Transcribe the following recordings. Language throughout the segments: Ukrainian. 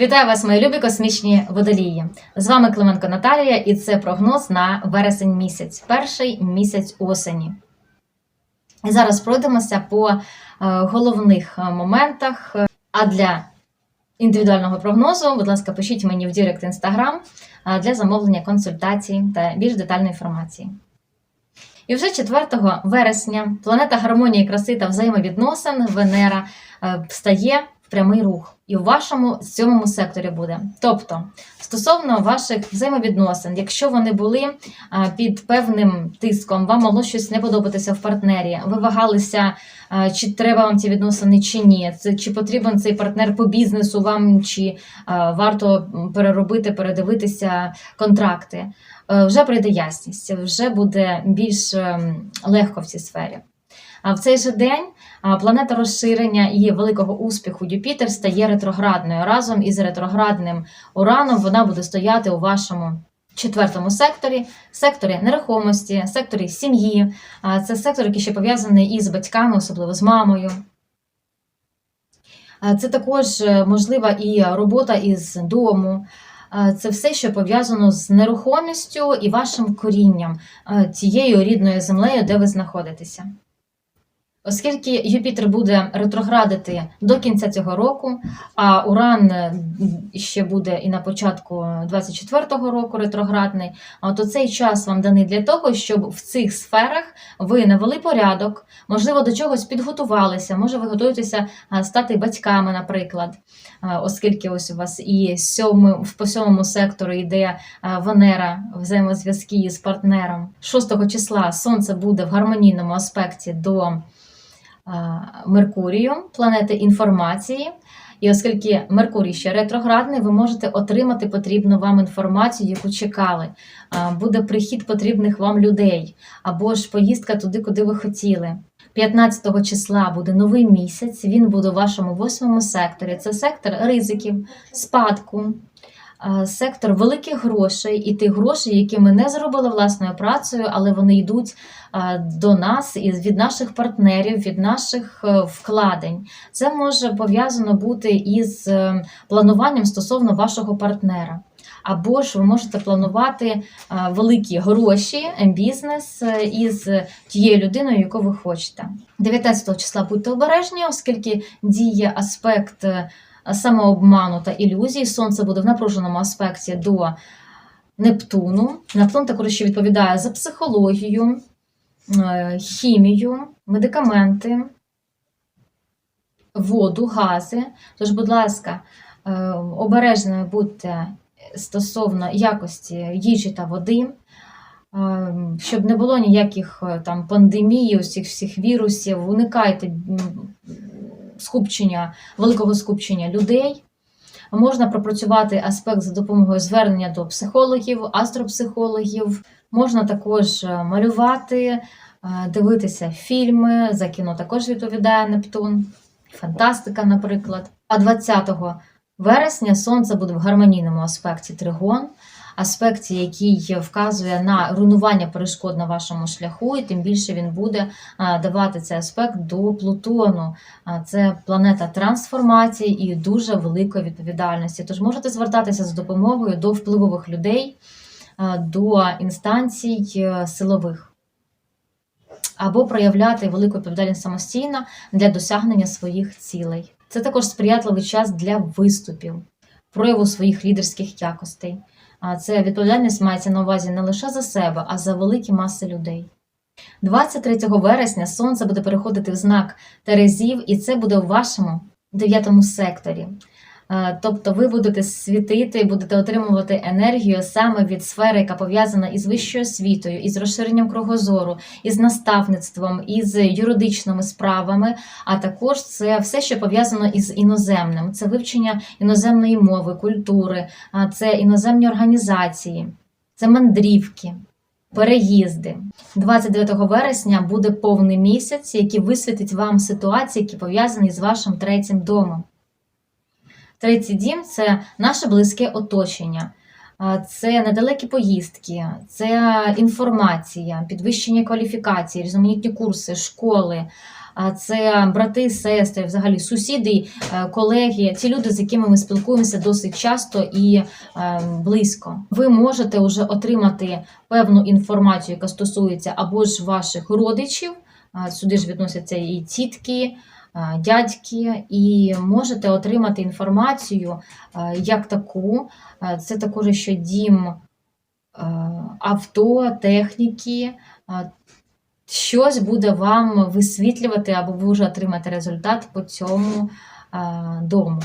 Вітаю вас, мої любі космічні водолії. З вами Клименко Наталія, і це прогноз на вересень місяць, перший місяць осені. І зараз пройдемося по е, головних е, моментах. А для індивідуального прогнозу, будь ласка, пишіть мені в Директ Інстаграм для замовлення консультацій та більш детальної інформації. І вже 4 вересня планета гармонії, краси та взаємовідносин Венера е, встає прямий рух. І в вашому сьомому секторі буде. Тобто, стосовно ваших взаємовідносин, якщо вони були під певним тиском, вам могло щось не подобатися в партнері, ви вагалися, чи треба вам ці відносини, чи ні, чи потрібен цей партнер по бізнесу вам, чи варто переробити, передивитися контракти. Е, Вже прийде ясність, вже буде більш ем, легко в цій сфері. В цей же день планета розширення і великого успіху Юпітер стає ретроградною. Разом із ретроградним ураном вона буде стояти у вашому четвертому секторі, секторі нерухомості, секторі сім'ї. Це сектор, який ще пов'язаний із батьками, особливо з мамою. Це також е, можлива і робота із дому. Це все, що пов'язано з нерухомістю і вашим корінням, тією рідною землею, де ви знаходитеся. Оскільки Юпітер буде ретроградити до кінця цього року, а Уран е, ще буде і на початку 24-го року ретроградний, то цей час вам даний для того, щоб в цих сферах ви навели порядок, можливо, до чогось підготувалися, може, ви готуєтеся стати батьками, наприклад, оскільки ось у вас і по сьомому сектору йде Венера, взаємозв'язки з партнером. 6 числа Сонце буде в гармонійному аспекті до. Меркурію, планети інформації. І оскільки Меркурій ще ретроградний, ви можете отримати потрібну вам інформацію, яку чекали. Буде прихід потрібних вам людей, або ж поїздка туди, куди ви хотіли. 15 числа буде новий місяць, він буде у вашому восьмому секторі. Це сектор ризиків, спадку, сектор великих грошей і тих грошей, які ми не зробили власною працею, але вони йдуть до нас і від наших партнерів, від наших е, вкладень. Це може пов'язано бути із е, плануванням стосовно вашого партнера. Або ж ви можете планувати великі гроші, бізнес е, із тією людиною, яку ви хочете. 19 числа будьте обережні, оскільки діє аспект самообману та ілюзій. Сонце буде в напруженому аспекті до Нептуну. Нептун також ще відповідає за психологію, е, хімію, медикаменти, воду, гази. Тож, будь ласка, е, обережними будьте стосовно якості їжі та води. е, Щоб не було ніяких там пандемій, усіх всіх вірусів, уникайте скупчення, великого скупчення людей. Можна пропрацювати аспект за допомогою звернення до психологів, астропсихологів. Можна також е, малювати, е, дивитися фільми. За кіно також відповідає Нептун, фантастика, наприклад. А 20 вересня сонце буде в гармонійному аспекті тригон аспекті, який вказує на руйнування перешкод на вашому шляху, і тим більше він буде давати цей аспект до Плутону. Це планета трансформації і дуже великої відповідальності. Тож можете звертатися з допомогою до впливових людей, до інстанцій е, силових. Або проявляти велику відповідальність самостійно для досягнення своїх цілей. Це також сприятливий час для виступів, прояву своїх лідерських якостей. Це відповідальність мається на увазі не лише за себе, а за великі маси людей. 23 вересня сонце буде переходити в знак Терезів, і це буде у вашому дев'ятому секторі. Е, тобто ви будете світити, будете отримувати енергію саме від сфери, яка пов'язана із вищою освітою, із розширенням кругозору, із наставництвом, із юридичними справами, а також це все, що пов'язано із іноземним. Це вивчення іноземної мови, культури, це іноземні організації, це мандрівки. Переїзди 29 вересня буде повний місяць, який висвітить вам ситуації, які пов'язані з вашим третім домом. Третій дім це наше близьке оточення, це недалекі поїздки, це інформація, підвищення кваліфікації, різноманітні курси, школи, це брати, сестри, взагалі сусіди, е, колеги, ті люди, з якими ми спілкуємося досить часто і е, близько. Ви можете вже отримати певну інформацію, яка стосується або ж ваших родичів. Сюди ж відносяться і тітки, дядьки, і можете отримати інформацію як таку. Це також ще дім авто, техніки. Щось буде вам висвітлювати, або ви вже отримаєте результат по цьому дому.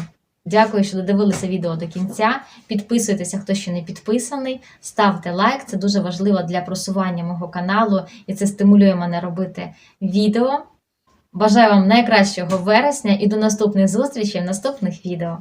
Дякую, що додивилися відео до кінця. Підписуйтеся, хто ще не підписаний, ставте лайк, це дуже важливо для просування мого каналу, і це стимулює мене робити відео. Бажаю вам найкращого вересня і до наступних зустрічей в наступних відео.